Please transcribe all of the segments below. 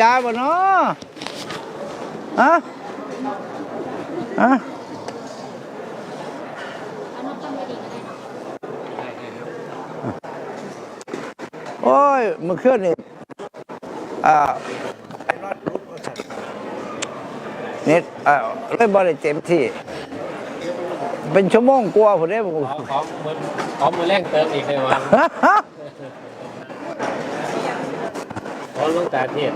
ยาบ่เนาะฮะฮะโอ้ยเมื่อคืนนี่อ่าเน็ตอ่าเลยบริเต็มที่ เป็นชั่วโมงกว่าผมได้ผมขอขอมือขอมือแรงเติมอีกเลยวันขอลงตาเทศ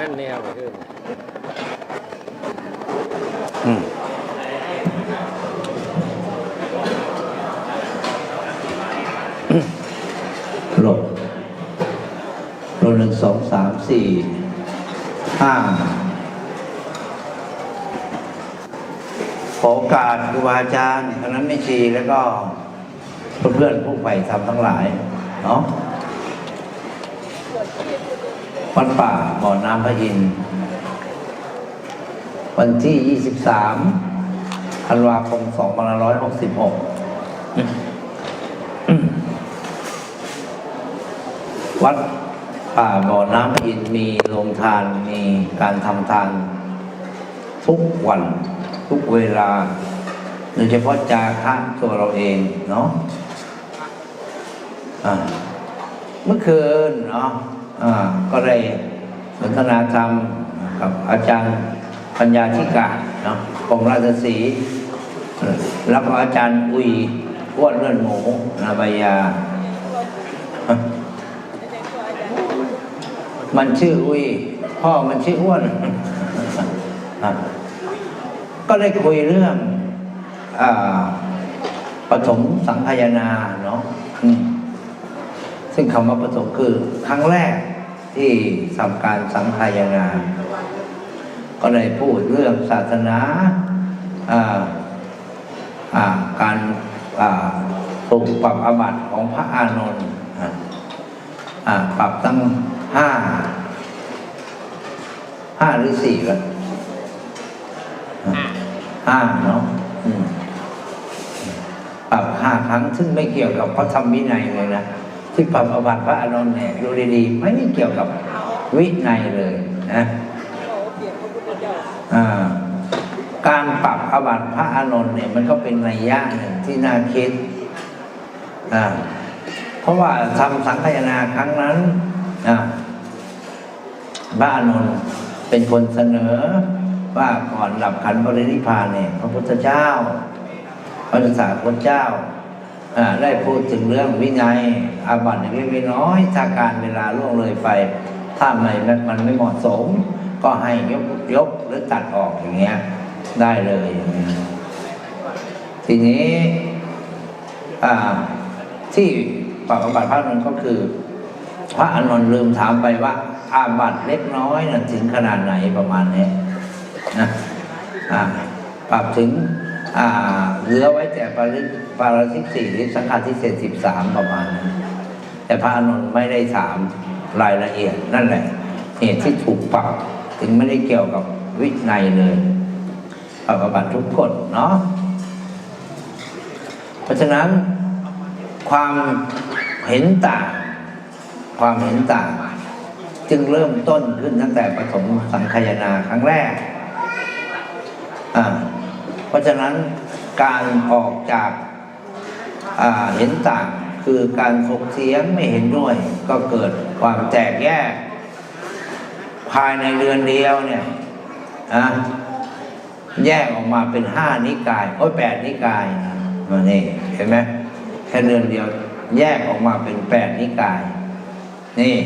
แม่นแนวไปขึ้นอืมหลบหลบหนึ่งสองสามสี่ห้าขอโอกาสครูบาอาจารย์คณะไม่ชีแล้วก็เพื่อนๆผู้ใฝ่ธรรมทั้งหลาย เนาะ วัดป่าบ่อน้ำพระอินทร์วันที่ 23ธันวาคม2566 วัดป่าบ่อน้ำพระอินทร์มีโรงทานมีการทำทาน ทุกวันทุกเวลาโดยเฉพาะจาค่าตัวเราเองเนาะอ่าเมื่อคืนเนาะ ก็ได้สนทนาธรรมกับอาจารย์ปัญญาธิกาเนาะกรมราชสีแล้วก็อาจารย์อุ้ยอ้วนเลื่อนหมูนาบายา มันชื่ออุ้ย พ่อมันชื่ออ้วน ก็ได้คุยเรื่องอปฐมสังขยนาเนาะ ซึ่งคำว่าปฐมคือครั้งแรกที่ทำการสังขยนาก็ได้พูดเรื่องศาสนาการปลุกปรับอาบัติของพระอานนท์ปรับตั้งห้าห้าหรือสี่กันห้าเนาะปรับห้าครั้งซึ่งไม่เกี่ยวกับพระธรรมวินัยเลยนะ ที่ปรับอาบัติพระอานนท์เนี่ยดูดีๆ ไม่ได้เกี่ยวกับวินัยเลยนะการปรับอาบัติพระอานนท์เนี่ยมันก็เป็นนัยยะหนึ่งที่น่าคิดเพราะว่าทำสังฆยนาครั้งนั้นพระอานนท์เป็นคนเสนอว่าก่อนดับขันธ์ปรินิพพานเนี่ยพระพุทธเจ้าพระสาพุทธเจ้าอ่าได้พูดถึงเรื่องวินัย อาบัติเล็กๆน้อยถ้าการเวลาล่วงเลยไป ถ้าไม่มันไม่เหมาะสม ก็ให้ยกยกหรือตัดออกอย่างเงี้ย ได้เลย ทีนี้ที่ปรับอาบัติพระอานนท์ก็คือ พระอานนท์ลืมถามไปว่า อาบัตเล็กน้อยนะถึงขนาดไหนประมาณนี้นะปรับถึงเหลือไว้แต่ปาริปาราสิบสี่หรือสังฆาทิเศษสิบสามประมาณนั้น แต่พระอานนไม่ได้ถามรายละเอียดนั่นแหละ เหตุที่ถูกปรับถึงไม่ได้เกี่ยวกับวินัยเลยปรับบัตทุกคนเนาะเพราะฉะนั้นความเห็นต่าง ความเห็นต่าง จึงเริ่มต้นขึ้นตั้งแต่ปฐมสังคายนาครั้งแรกอ่าเพราะฉะนั้นการออกจากอ่าเห็นต่าง คือการถกเถียงไม่เห็นด้วย ก็เกิดความแตกแยก ภายในเดือนเดียวเนี่ยอะแยกออกมาเป็นห้านิกายโอ้ยแปดนิกายมานี่เห็นไหมแค่เดือนเดียว แยกออกมาเป็นแปดนิกาย นี่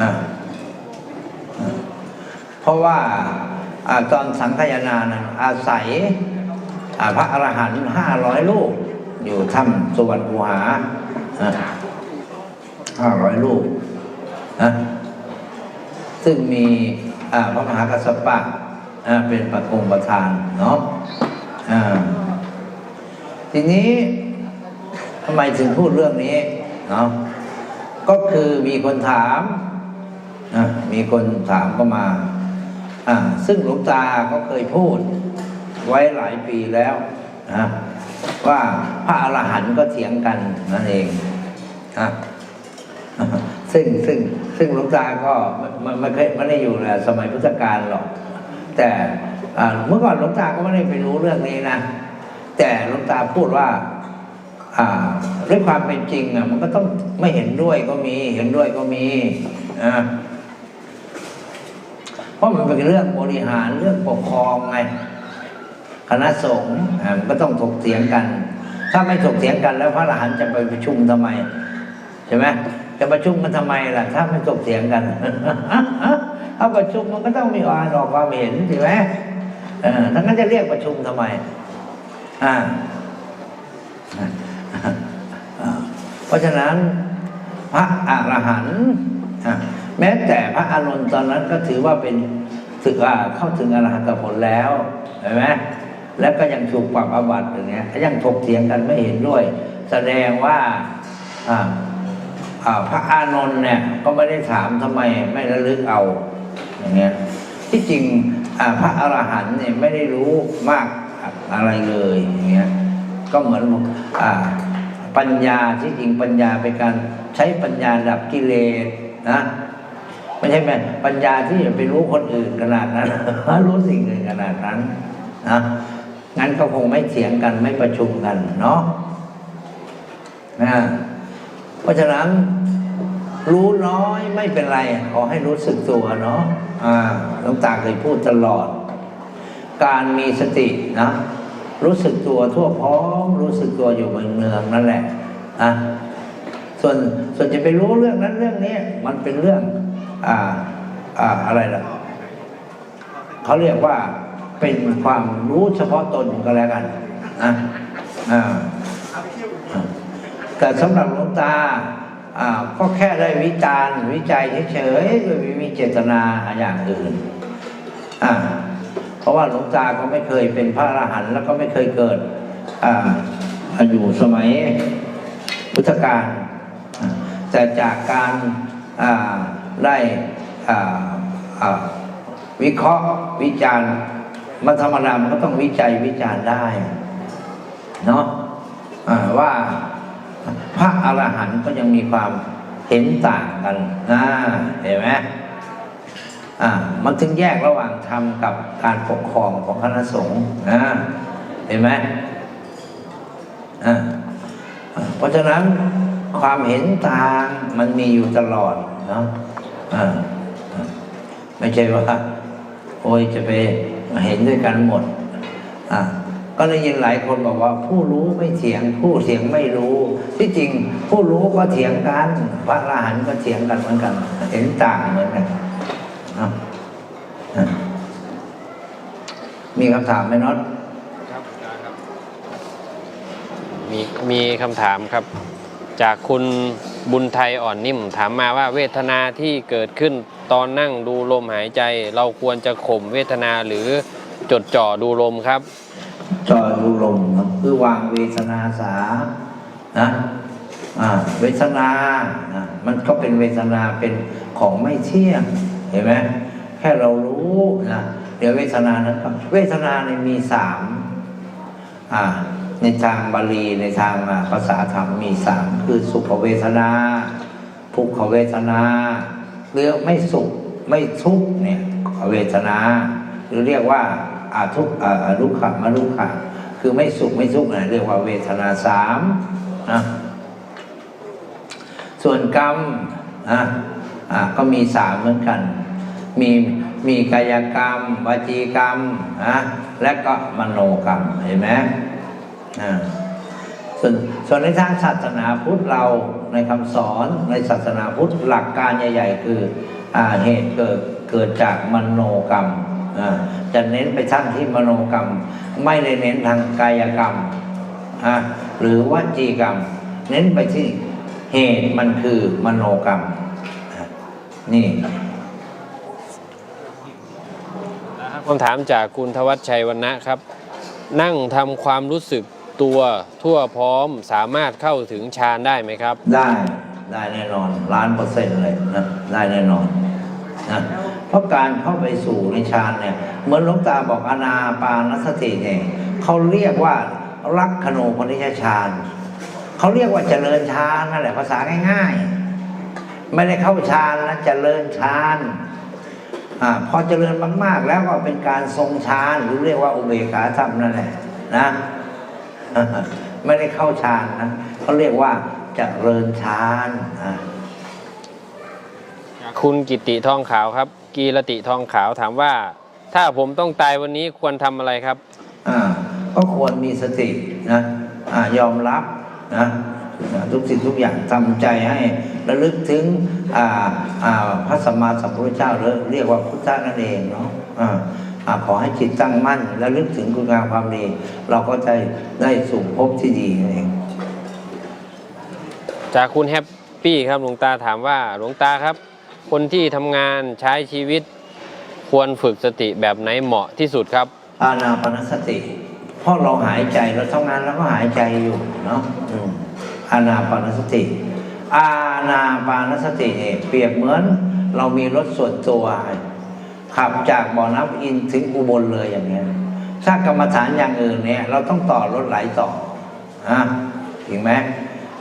อ่าเพราะว่าอตอนสังขยานานะอาศัยอ่าพระอรหันต์ห้าร้อยลูก อยู่ถ้ำสุวรรณคูหาห้าร้อยลูกนะซึ่งมีพระมหากัสสปะเป็นประกงประธานเนาะทีนี้ทำไมถึงพูดเรื่องนี้เนาะก็คือมีคนถามมีคนถามก็มาอ่าซึ่งหลวงตาก็เคยพูดไว้หลายปีแล้วนะ ว่าพระอรหันต์ก็เถียงกันนั่นเองอะซึ่งซึ่งซึ่งหลวงตาก็ไม่ไม่เคยไม่ได้อยู่ในสมัยพุทธกาลหรอก แต่เมื่อก่อนหลวงตาก็ไม่ได้ไปรู้เรื่องนี้นะ แต่หลวงตาพูดว่าอ่าด้วยความเป็นจริงอะมันก็ต้องไม่เห็นด้วยก็มีเห็นด้วยก็มีอ่าเพราะมันเป็นเรื่องบริหารเรื่องปกครองไง คณะสงฆ์ก็ต้องถกเถียงกัน ถ้าไม่ถกเถียงกันแล้วพระอรหันต์จะไปประชุมทำไมใช่ไหมจะประชุมกันทำไมล่ะ ถ้าไม่ถกเถียงกันถ้าประชุมมันก็ต้องมีอานออกความเห็นใช่ไหมทั้งนั้นจะเรียกประชุมทำไม อ่า เพราะฉะนั้นพระอรหันต์แม้แต่พระอานนท์ตอนนั้นก็ถือว่าเป็นถือว่าเข้าถึงอรหันตผลแล้วเห็นไหม แล้วก็ยังถูกปรับอาบัติอย่างเงี้ยยังถกเถียงกันไม่เห็นด้วย แสดงว่าพระอานนท์เนี่ยก็ไม่ได้ถามทำไมไม่ระลึกเอาอย่างเงี้ยที่จริงพระอรหันต์เนี่ยไม่ได้รู้มากอะไรเลยอย่างเงี้ยก็เหมือนอปัญญาที่จริงปัญญาเป็นการใช้ปัญญาดับกิเลสนะไม่ใช่ไหมปัญญาที่จะไปรู้คนอื่นขนาดนั้นรู้สิ่งอื่นขนาดนั้นนะ งั้นก็คงไม่เถียงกันไม่ประชุมกันเนาะนะเพราะฉะนั้นรู้น้อยไม่เป็นไร ขอให้รู้สึกตัวเนาะอ่าหลวงตาเคยพูดตลอด การมีสตินะรู้สึกตัวทั่วพร้อมรู้สึกตัวอยู่เมืองนั่นแหละอะส่วนส่วนจะไปรู้เรื่องนั้นเรื่องนี้มันเป็นเรื่อง อ่า อ่าอะไรล่ะเขาเรียกว่า เป็นความรู้เฉพาะตนก็แล้วกันนะแต่สำหรับหลวงตาก็แค่ได้วิจารณ์วิจัยเฉยๆโดยไม่มีเจตนาอย่างอื่นเพราะว่าหลวงตาก็ไม่เคยเป็นพระอรหันต์แล้วก็ไม่เคยเกิดออยู่สมัยพุทธกาลแต่จากการได้วิเคราะห์วิจารณ์ มันธรรมดามันก็ต้องวิจัยวิจารณ์ได้เนาะอ่าว่าพระอรหันต์ก็ยังมีความเห็นต่างกันนะเห็นไหมอ่ามันถึงแยกระหว่างธรรมกับการปกครองของคณะสงฆ์นะเห็นไหมอ่าเพราะฉะนั้นความเห็นต่างมันมีอยู่ตลอดเนาะอ่าไม่ใช่ว่าโอ้ยจะไป เห็นด้วยกันหมดอะก็ได้ยินหลายคนบอกว่า ผู้รู้ไม่เถียง ผู้เถียงไม่รู้ ที่จริงผู้รู้ก็เถียงกันพระอรหันต์ก็เถียงกันเหมือนกัน เห็นต่างเหมือนกันมีคำถามไหมน็อตครับครับ มีมีคำถามครับ จากคุณบุญไทยอ่อนนิ่ม ถามมาว่าเวทนาที่เกิดขึ้น ตอนนั่งดูลมหายใจ เราควรจะข่มเวทนาหรือจดจ่อดูลมครับจอดูลมคือวางเวทนาสานะอ่าเวทนานะมันก็เป็นเวทนาเป็นของไม่เที่ยงเห็นไหมแค่เรารู้นะเดี๋ยวเวทนานั้นก็เวทนาเนี่ยมีสามอ่าในทางบาลีในทางภาษาธรรมมีสามคือสุขเวทนาทุกขเวทนา หรือไม่สุขไม่ทุกข์เนี่ยเวทนา หรือเรียกว่าอาทุกอาอารุขะมรุขะคือไม่สุขไม่ทุกข์นะเรียกว่าเวทนาสามนะส่วนกรรมนะอ่าก็มีสามเหมือนกัน มีมีกายกรรมวจีกรรมนะและก็มโนกรรมเห็นไหมอ่าส่วนส่วนในทางศาสนาพุทธเรา ในคำสอนในศาสนาพุทธหลักการใหญ่ ๆ คืออเหตุเกิดเกิดจากมโนกรรม จะเน้นไปทั้งที่มโนกรรม ไม่ได้เน้นทางกายกรรม หรือวจีกรรม เน้นไปที่เหตุมันคือมโนกรรม นี่คำถามจากคุณทวัชชัยวรรณะครับ นั่งทำความรู้สึก ตัวทั่วพร้อมสามารถเข้าถึงฌานได้ไหมครับ ได้ได้แน่นอนล้านเปอร์เซ็นต์เลยนะได้แน่นอนนะเพราะการเข้าไปสู่ในฌานเนี่ยเหมือนหลวงตาบอกอนาปานสติเนี่ยเขาเรียกว่ารักขโนปนิชฌานเขาเรียกว่าเจริญฌานนั่นแหละภาษาง่าย ๆ ไม่ได้เข้าฌานนะเจริญฌานอ่าพอเจริญมากๆ แล้วก็เป็นการทรงฌานหรือเรียกว่าอุเบกขาธรรมนั่นแหละนะ ไม่ได้เข้าฌานนะเขาเรียกว่าเจริญฌานอ่าคุณกิติทองขาวครับ กีรติทองขาวถามว่า ถ้าผมต้องตายวันนี้ควรทำอะไรครับอ่าก็ควรมีสตินะอ่ายอมรับนะทุกสิ่งทุกอย่างทำใจให้ระลึกถึงอ่าอ่าพระสัมมาสัมพุทธเจ้าหรือเรียกว่าพุทธะนั่นเองเนาะอ่าอ่า ขอให้จิตตั้งมั่น และลึกถึงคุณงามความดี เราก็จะได้สู่ภพที่ดีนั่นเองจากคุณแฮปปี้ครับหลวงตาถามว่าหลวงตาครับ คนที่ทำงานใช้ชีวิต ควรฝึกสติแบบไหนเหมาะที่สุดครับ อานาปานสติเพราะเราหายใจเราทำงานแล้วก็หายใจอยู่เนาะอืมอานาปานสติ อานาปานสติเนี่ยเปรียบเหมือนเรามีรถส่วนตัว ขับจากบ่อน้ำอินถึงอุบลเลยอย่างเงี้ยถ้ากรรมฐานอย่างอื่นเนี่ย เราต้องต่อรถไหลต่ออะถึงไหม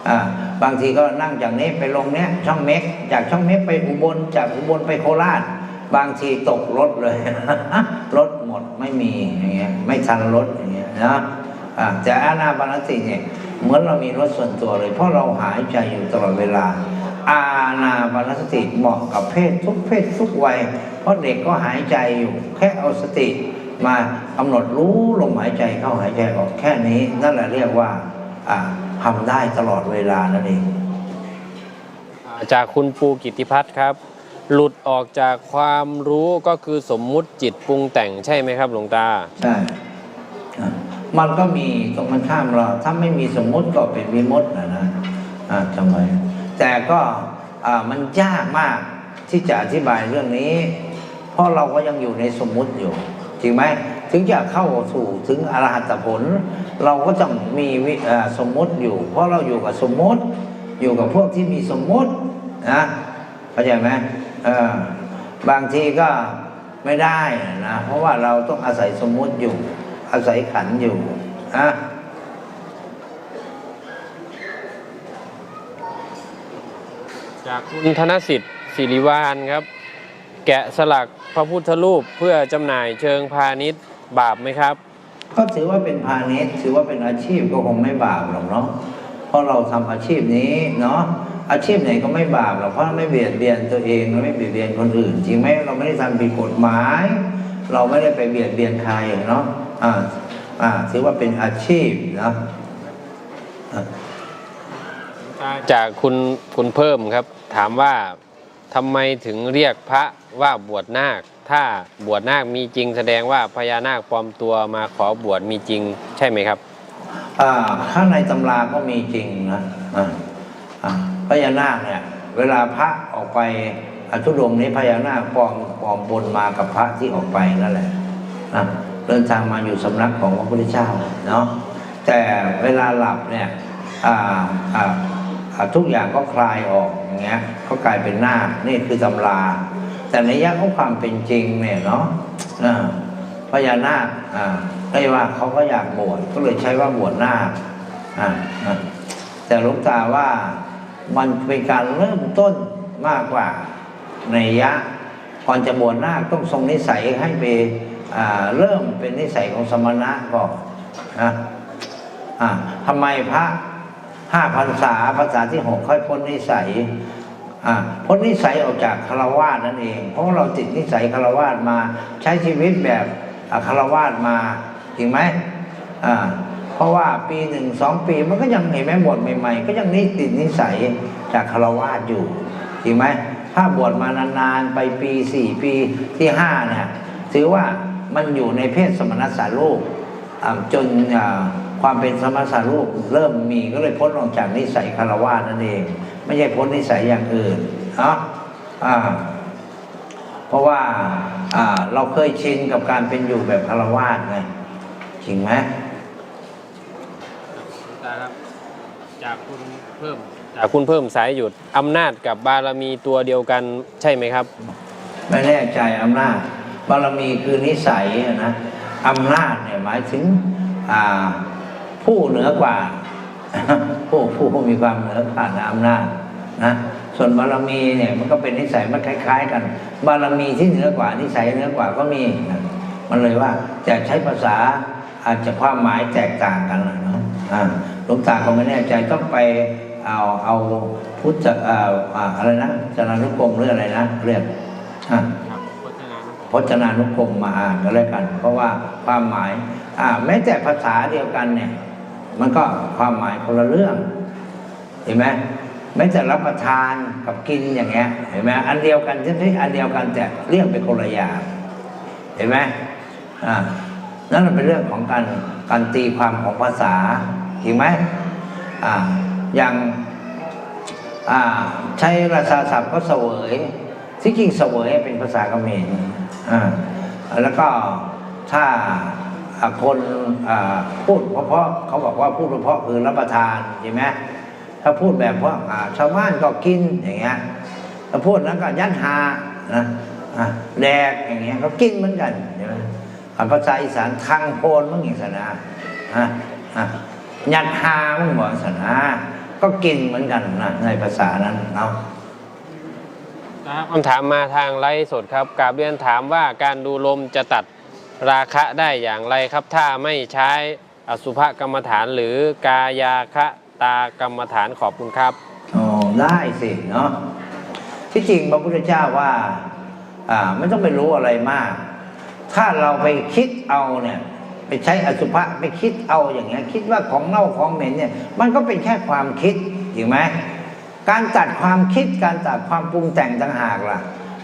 อ่าบางทีก็นั่งจากนี้ไปลงเนี้ยช่องเม็ก จากช่องเม็กไปอุบลจากอุบลไปโคราช บางทีตกรถเลย รถหมดไม่มีอย่างเงี้ยไม่ทันรถอย่างเงี้ยนะอ่าแต่อานาปานสติเนี่ยเหมือนเรามีรถส่วนตัวเลย เพราะเราหายใจอยู่ตลอดเวลา อาณาปานสติเหมาะกับเพศทุกเพศทุกวัย เพราะเด็กก็หายใจอยู่ แค่เอาสติมากำหนดรู้ลมหายใจเข้าหายใจออกแค่นี้ นั่นแหละเรียกว่าอ่าทำได้ตลอดเวลานั่นเองจากคุณปูกิติพัฒน์ครับ หลุดออกจากความรู้ก็คือสมมุติจิตปรุงแต่งใช่ไหมครับหลวงตาใช่อะมันก็มีตรงมันข้ามเรา ถ้าไม่มีสมมุติก็เป็นวิมุตตินะนะอ่าทำไมแต่ก็อ่า มันยากมากที่จะอธิบายเรื่องนี้ เพราะเราก็ยังอยู่ในสมมุติอยู่ จริงไหมถึงจะเข้าสู่ถึงอรหัตผล เราก็จะมีสมมุติอยู่ เพราะเราอยู่กับสมมุติ อยู่กับพวกที่มีสมมุตินะเข้าใจไหมบางทีก็ไม่ได้นะเพราะว่าเราต้องอาศัยสมมุติอยู่ อาศัยขันอยู่นะ จากคุณธนสิทธิ์ศิริวานครับ แกะสลักพระพุทธรูปเพื่อจำหน่ายเชิงพาณิชย์บาปไหมครับ ก็ถือว่าเป็นพาณิชย์ถือว่าเป็นอาชีพก็คงไม่บาปหรอกเนาะเพราะเราทำอาชีพนี้เนาะอาชีพไหนก็ไม่บาปหรอกเพราะไม่เบียดเบียนตัวเองเราไม่เบียดเบียนคนอื่นจริงไหมเราไม่ได้ทำผิดกฎหมาย เราไม่ได้ไปเบียดเบียนใครเนาะอ่าอ่าถือว่าเป็นอาชีพนะ จากคุณคุณเพิ่มครับ ถามว่าทำไมถึงเรียกพระว่าบวชนาค ถ้าบวชนาคมีจริง แสดงว่าพญานาคปลอมตัวมาขอบวชมีจริง ใช่ไหมครับอ่าข้างในตำราก็มีจริงนะอ่าอ่าพญานาคเนี่ยเวลาพระออกไปอทุดงค์นี้พญานาคปลอมปลอมปนมากับพระที่ออกไปนั่นแหละนะเดินทางมาอยู่สำนักของพระพุทธเจ้าเนาะแต่เวลาหลับเนี่ยอ่าอ่าอ่า ทุกอย่างก็คลายออกอย่างเงี้ยก็กลายเป็นนาคนี่คือตำรา แต่ในยะของความเป็นจริงเนี่ยเนาะพญานาคได้ว่าเขาก็อยากบวชก็เลยใช้ว่าบวชนาคแต่ลวงตาว่ามันเป็นการเริ่มต้นมากกว่าในยะก่อนจะบวชนาคต้องทรงนิสัยให้ไปเริ่มเป็นนิสัยของสมณะก่อนนะอ่าทำไมพระ ห้าพรรษาภาษาที่หกค่อยพ้นนิสัยอ่าพ้นนิสัยออกจากคารวาสนั่นเอง เพราะเราติดนิสัยคารวาสมาใช้ชีวิตแบบคารวาสมาจริงไหมอ่าเพราะว่าปีหนึ่งสองปีมันก็ยังเห็นไหมบวชใหม่ๆ ก็ยังนิติดนิสัยจากคารวาสอยู่จริงไหมถ้าบวชมานานๆไปปีสี่ปีที่ห้าเนี่ยถือว่ามันอยู่ในเพศสมณสารูปอ่าจนอ ความเป็นสมณสารูปเริ่มมีก็เลยพ้นออกจากนิสัยคารวาสนั่นเอง ไม่ใช่พ้นนิสัยอย่างอื่นเนาะอ่าเพราะว่าอ่าเราเคยชินกับการเป็นอยู่แบบคารวาสไงจริงไหมจากคุณเพิ่มจากคุณเพิ่มสายหยุดอำนาจกับบารมีตัวเดียวกันใช่ไหมครับ ไม่แน่ใจอำนาจ บารมีคือนิสัยนะอำนาจเนี่ยหมายถึงอ่า ผู้เหนือกว่าผู้ผู้ผู้มีความเหนือขาดอำนาจนะส่วนบารมีเนี่ยมันก็เป็นนิสัยมันคล้าย ๆ กัน บารมีที่เหนือกว่านิสัยเหนือกว่าก็มีนะมันเลยว่าจะใช้ภาษาอาจจะความหมายแตกต่างกันนะเนาะอ่าหลวงตาก็ไม่แน่ใจต้องไปเอาเอาพุทธเอ่ออ่าอะไรนะจารานุกรมหรืออะไรนะเรียกอ่าครับโฆษณาพจนานุกรมมาอ่านก็แล้วกัน เพราะว่าความหมายอ่าแม้แต่ภาษาเดียวกันเนี่ย มันก็ความหมายคนละเรื่องเห็นไหมแม้แต่รับประทานกับกินอย่างเงี้ยเห็นไหมอันเดียวกันที่ไหมอันเดียวกันแต่เรียกเป็นคนละอย่างเห็นไหมอ่านั่นเป็นเรื่องของการการตีความของภาษาจริงไหมอ่าอย่างอ่าใช้ราชาศัพท์ก็เสวยที่จริงเสวยเป็นภาษาเขมรอ่าแล้วก็ถ้า คนพูดเพราะๆเขาบอกว่าพูดเพราะคือรับประทานใช่ไหมถ้าพูดแบบพวกอ่าชาวบ้านก็กินอย่างเงี้ยถ้าพูดแล้วก็ยัดหานะแดกอย่างเงี้ยก็กินเหมือนกันใช่ไหมภาษาอีสานทางโพนมั่งอย่างสนะอะยัดหามั่งบอกสนะก็กินเหมือนกันนะในภาษานั้นเนาะคำถามมาทางไลฟ์สดครับกาบเรียนถามว่าการดูลมจะตัด ราคะได้อย่างไรครับ ถ้าไม่ใช้อสุภกรรมฐานหรือกายาคะตากรรมฐานขอบคุณครับอ๋อได้สิเนาะที่จริงพระพุทธเจ้าว่าอ่าไม่ต้องไปรู้อะไรมาก ถ้าเราไปคิดเอาเนี่ยไปใช้อสุภะไปคิดเอาอย่างเงี้ยคิดว่าของเน่าของเหม็นเนี่ยมันก็เป็นแค่ความคิดถูกไหมการตัดความคิดการตัดความปรุงแต่งต่างหากล่ะ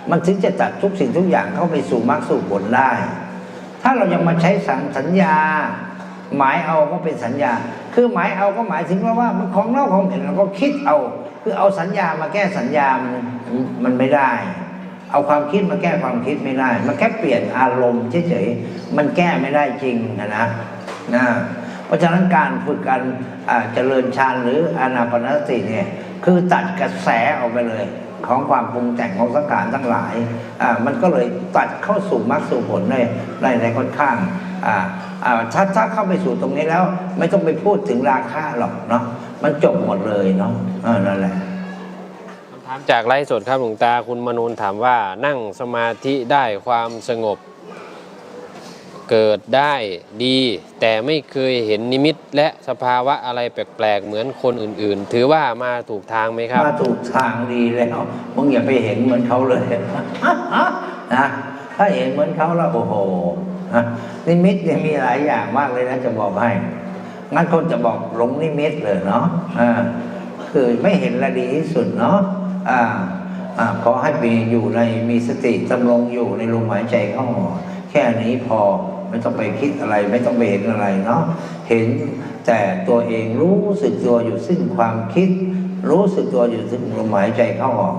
มันถึงจะตัดทุกสิ่งทุกอย่างเข้าไปสู่มรรคสู่ผลได้ ถ้าเรายังมาใช้สังสัญญา หมายเอาก็เป็นสัญญา คือหมายเอาก็หมายถึงว่าว่ามันของเล่าของเห็นเราก็คิดเอา คือเอาสัญญามาแก้สัญญามันมันไม่ได้ เอาความคิดมาแก้ความคิดไม่ได้มันแค่เปลี่ยนอารมณ์เฉยๆมันแก้ไม่ได้จริงนะนะนะเพราะฉะนั้นการฝึกการเจริญฌานหรืออานาปนสติเนี่ยคือตัดกระแสออกไปเลย ของความปรุงแต่งของสังขารทั้งหลายอ่ามันก็เลยตัดเข้าสู่มรรคสู่ผลได้ได้ในค่อนข้างอ่าอ่าถ้าถ้าเข้าไปสู่ตรงนี้แล้ว ไม่ต้องไปพูดถึงราคาหรอกเนาะมันจบหมดเลยเนาะออนั่นแหละคำถามจากไลฟ์สดครับหลวงตาคุณมนูนถามว่านั่งสมาธิได้ความสงบ เกิดได้ดี แต่ไม่เคยเห็นนิมิตและสภาวะอะไรแปลกๆ เหมือนคนอื่นๆ ถือว่ามาถูกทางไหมครับ มาถูกทางดีแล้วมึงอย่าไปเห็นเหมือนเขาเลยนะถ้าเห็นเหมือนเขาแล้วโอ้โหนิมิตยังมีหลายอย่างมากเลยนะจะบอกให้งั้นคนจะบอกหลงนิมิตเลยเนาะคือไม่เห็นละดีที่สุดเนาะอ่าอ่าขอให้มีอยู่ในมีสติดำรงอยู่ในลมหายใจเข้าออกแค่นี้พอ ไม่ต้องไปคิดอะไร ไม่ต้องไปเห็นอะไรเนาะเห็นแต่ตัวเองรู้สึกตัวอยู่ซึ่งความคิด รู้สึกตัวอยู่ซึ่งลมหายใจเข้าออก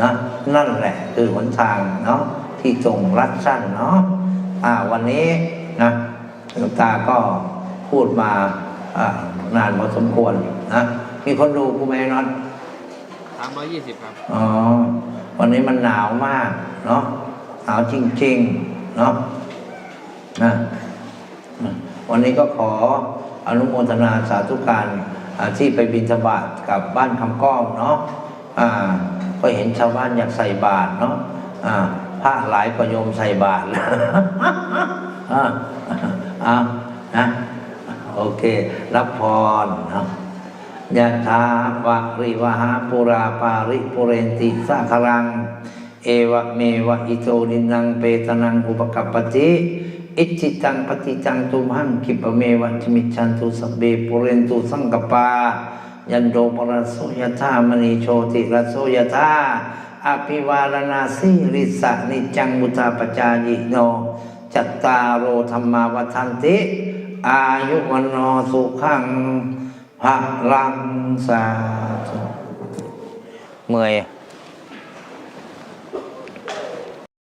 นะนั่นแหละ คือหนทางเนาะที่ตรงรัดสั้นเนาะอ่าวันนี้นะหลวงตาก็พูดมาอ่านานพอสมควรนะมีคนดูกูไหมน็อต320ครับ อ๋อ วันนี้มันหนาวมาก เนาะหนาวจริง ๆ เนาะ นะวันนี้ก็ขออนุโมทนาสาธุการที่ไปบิณฑบาตกับบ้านคำก้องเนาะอ่าก็เห็นชาวบ้านอยากใส่บาตรเนาะอ่าพระหลายประโยมใส่บาตรอ่าอ่านะโอเค รับพรเนาะยะถาวะริวหาปุราปาริปุเรนติสะครัง เอวะเมวะอิโตดินังเปตนังอุปกัปปติ อิจิตังปฏิจังตุมหังคิปเมวะจมิจฉันตุสเบปุเรนตุสังกปา ยันโดปรสโสยธามณีโชติรสโสยธาอภิวารณาสิริสะนิจังมุตาปจายิโน จัตตารโอธรรมาวัฏันติ อายุวันโนสุขังพลังสาธุเมื่อย